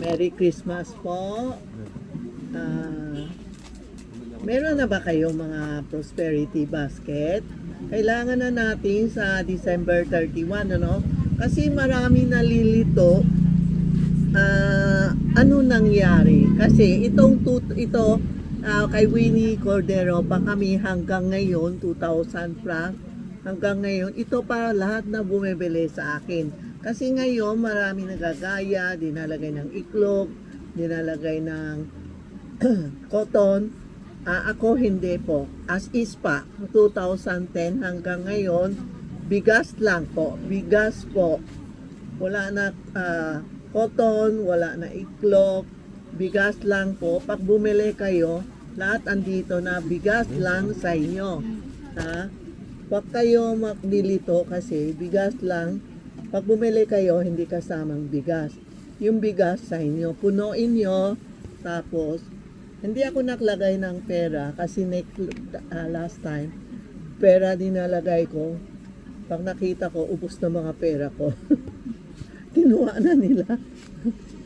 Merry Christmas po. Ah, meron na ba kayo mga prosperity basket? Kailangan na natin sa December 31, ano? Kasi marami nalilito. Ah, ano nangyari? Kasi itong tut- ito ah, kay Winnie Cordero pa kami hanggang ngayon 2000 franc hanggang ngayon ito pa lahat na bumibili sa akin. Kasi ngayon marami nagagaya, dinalagay ng iklog, dinalagay ng cotton. Ah, ako hindi po. As is pa, 2010 hanggang ngayon, bigas lang po. Bigas po. Wala na ah, cotton, wala na iklog, bigas lang po. Pag bumili kayo, lahat andito na bigas lang sa inyo. Ha? Huwag kayo maglilito kasi bigas lang. Pag bumili kayo, hindi kasamang bigas. Yung bigas sa inyo, punuin nyo, tapos, hindi ako naglagay ng pera kasi ah, last time, pera dinalagay ko. Pag nakita ko, ubos na mga pera ko. Kinuha na nila.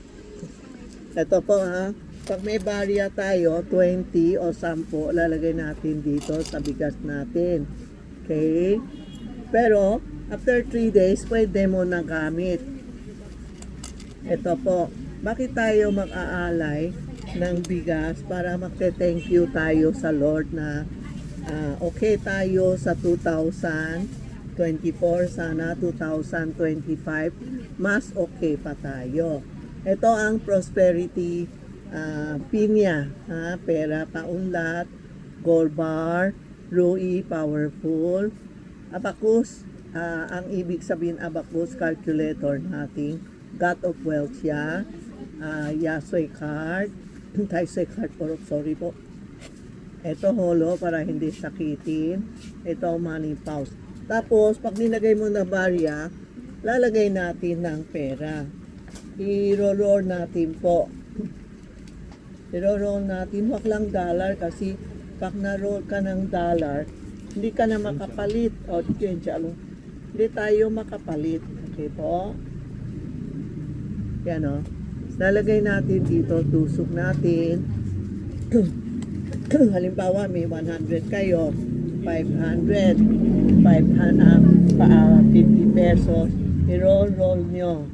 Ito po ha. Pag may barya tayo, 20 o 10, lalagay natin dito sa bigas natin. Okay? Pero, after 3 days, pwede mo na gamit. Ito po. Bakit tayo mag-aalay ng bigas para magte-thank you tayo sa Lord na ah, okay tayo sa 2024, sana 2025, mas okay pa tayo. Ito ang prosperity ah, pinya, ha? pera paunlat, gold bar, Rui powerful, abacus, ah, ang ibig sabihin abacus calculator natin, God of wealth siya, uh, Yasoy card, Taisoy card po, sorry po. Ito holo para hindi sakitin. Ito money pouch. Tapos, pag nilagay mo na barya, lalagay natin ng pera. I-roll natin po. I-roll natin. Huwag lang dollar kasi pag na-roll ka ng dollar, hindi ka na makapalit. O, change alo. Hindi tayo makapalit. Okay po? Yan o. Lalagay natin dito, tusok natin. Halimbawa, may 100 kayo, 500, 500, ah, pa, ah, 50 pesos, i-roll-roll nyo.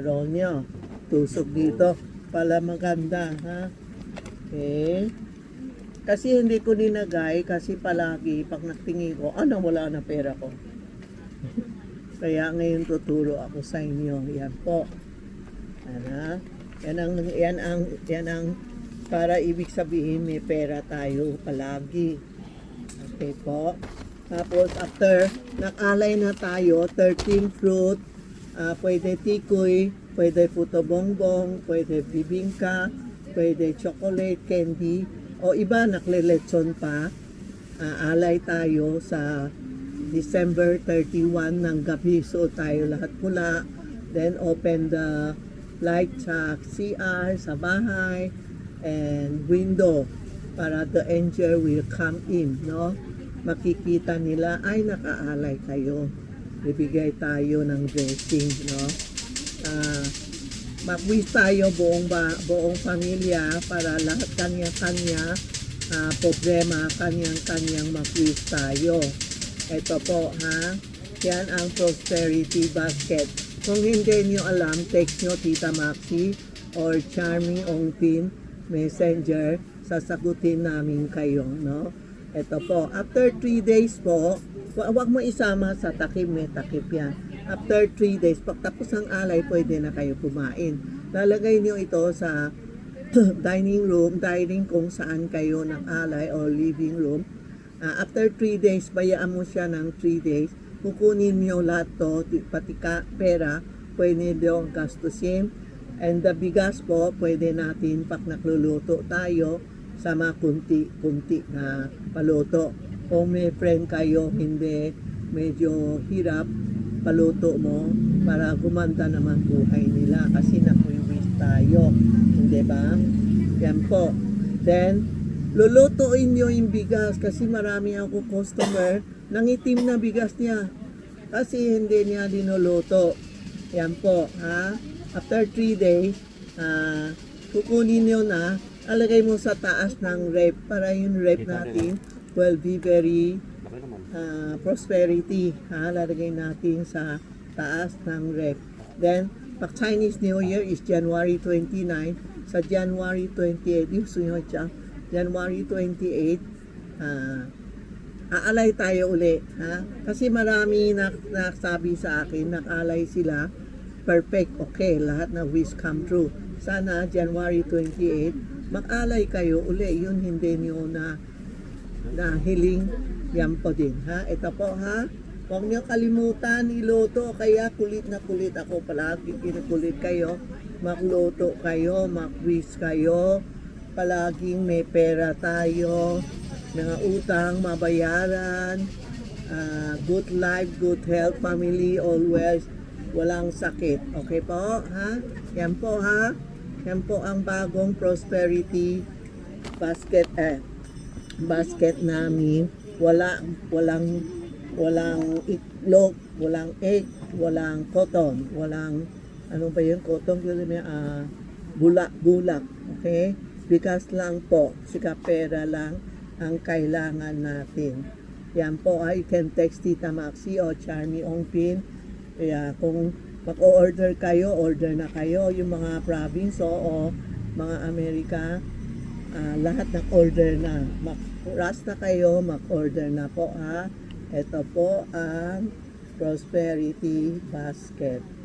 roll nyo. Tusok dito. Pala maganda, ha? Okay. Kasi hindi ko ninagay kasi palagi pag nagtingin ko, ano wala na pera ko. Kaya ngayon tuturo ako sa inyo. Yan po. Ano? Yan ang, yan ang, yan ang para ibig sabihin may pera tayo palagi. Okay po. Tapos after nakalay na tayo, 13 fruit, ah, pwede tikoy, pwede puto bongbong, pwede bibingka, pwede chocolate candy, o iba naklelechon pa. Ah, alay tayo sa December 31 ng gabi. So tayo lahat pula. Then open the light sa CR, sa bahay, and window para the angel will come in, no? Makikita nila, ay nakaalay kayo. Bibigay tayo ng blessing, no? Ah, mag-wish tayo buong ba, buong pamilya para lahat kanya-kanya ah, problema, kanyang-kanyang mag-wish tayo. Ito po, ha? Yan ang prosperity basket. Kung hindi nyo alam, text nyo Tita Maxi or Charming Ongpin Messenger. Sasagutin namin kayo, no? Ito po. After 3 days po, wa- wag mo isama sa takip, may takip yan. After 3 days, pag tapos ang alay, pwede na kayo kumain. Lalagay nyo ito sa dining room, dining kung saan kayo ng alay or living room. Ah, after 3 days, bayaan mo siya ng 3 days. Kukunin nyo lahat to, ti- pati ka, pera, pwede nyo gastusin. And the bigas po, pwede natin pag nagluluto tayo, sama kunti-kunti na paluto. Kung may friend kayo, hindi medyo hirap, paluto mo para gumanda naman buhay nila kasi nakuiwis tayo. Hindi ba? Yan po. Then, lulutuin nyo yung bigas kasi marami ako customer, nangitim na bigas niya. Kasi hindi niya dinuluto. Yan po, ha? After 3 days, ah, kukunin nyo na, alagay mo sa taas ng rep para yung rep natin will be very Ah, prosperity. Ha? Lalagay natin sa taas ng rep. Then, pag Chinese New Year is January 29. Sa January 28, yung sunod siya, January 28, ah, aalay tayo uli. Ha? Kasi marami na nasabi sa akin, nakalay sila, perfect, okay, lahat na wish come true. Sana January 28, mag-alay kayo uli, yun hindi niyo na na hiling yan po din ha? Ito po ha? Huwag niyo kalimutan iluto kaya kulit na kulit ako palagi. Kinukulit kayo magluto kayo mag-wish kayo. Palaging may pera tayo mga utang mabayaran. Ah, good life good health family always. Walang sakit. Okay po ha? Yan po ha? Yan po ang bagong prosperity basket eh basket namin wala walang walang itlog, walang egg, walang cotton, walang ano ba yun cotton yun may ah, bulak bulak, okay? Bigas lang po, sika pera lang ang kailangan natin. Yan po ay you can text Tita Maxi o Charmy Ongpin. Kaya kung mag-order kayo, order na kayo yung mga province o, o mga Amerika, Ah, lahat ng order na. Mag-rush kayo, mag-order na po ha. Ito po ang Prosperity Basket.